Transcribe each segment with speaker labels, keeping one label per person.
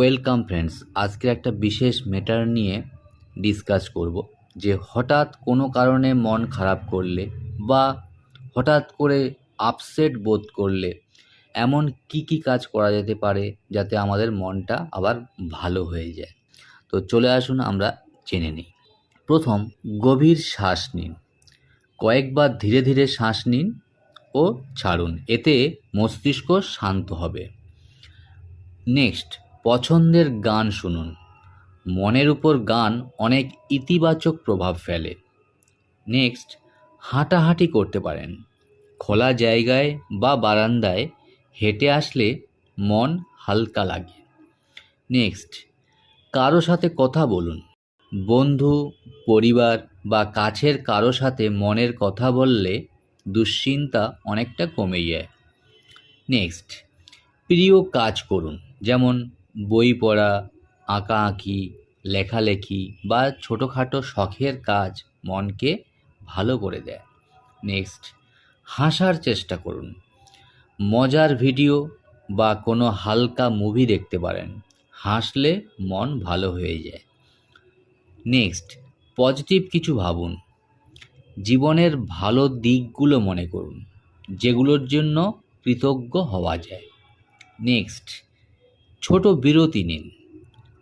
Speaker 1: Welcome friends আজকে একটা বিশেষ ম্যাটার নিয়ে ডিসকাস করব যে হঠাৎ কোনো কারণে মন খারাপ করলে বা হঠাৎ করে আপসেট বোধ করলে এমন কি কি কাজ করা যেতে পারে যাতে আমাদের মনটা আবার ভালো হয়ে যায়। তো চলে আসুন আমরা জেনে নিই। প্রথম, গভীর শ্বাস নিন। কয়েকবার ধীরে ধীরে শ্বাস নিন ও ছাড়ুন, এতে মস্তিষ্ক শান্ত হবে। নেক্সট পছন্দের গান শুনুন। মনের উপর গান অনেক ইতিবাচক প্রভাব ফেলে। নেক্সট, হাঁটাহাঁটি করতে পারেন। খোলা জায়গায় বা বারান্দায় হেঁটে আসলে মন হালকা লাগে। নেক্সট, কারও সাথে কথা বলুন। বন্ধু, পরিবার বা কাছের কারও সাথে মনের কথা বললে দুশ্চিন্তা অনেকটা কমে যায়। নেক্সট, প্রিয় কাজ করুন। যেমন বই পড়া, আঁকা আঁকি, লেখালেখি বা ছোটোখাটো শখের কাজ মনকে ভালো করে দেয়। নেক্সট, হাসার চেষ্টা করুন। মজার ভিডিও বা কোনো হালকা মুভি দেখতে পারেন। হাসলে মন ভালো হয়ে যায়। নেক্সট, পজিটিভ কিছু ভাবুন। জীবনের ভালো দিকগুলো মনে করুন, যেগুলোর জন্য কৃতজ্ঞ হওয়া যায়। নেক্সট ছোট বিরতি নিন।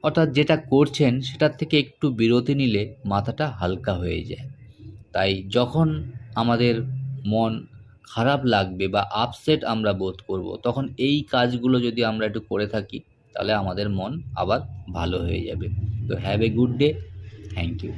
Speaker 1: অর্থাৎ যেটা করছেন সেটার থেকে একটু বিরতি নিলে মাথাটা হালকা হয়ে যায়। তাই যখন আমাদের মন খারাপ লাগবে বা আপসেট আমরা বোধ করব, তখন এই কাজগুলো যদি আমরা একটু করে থাকি, তাহলে আমাদের মন আবার ভালো হয়ে যাবে। তো have a good day thank you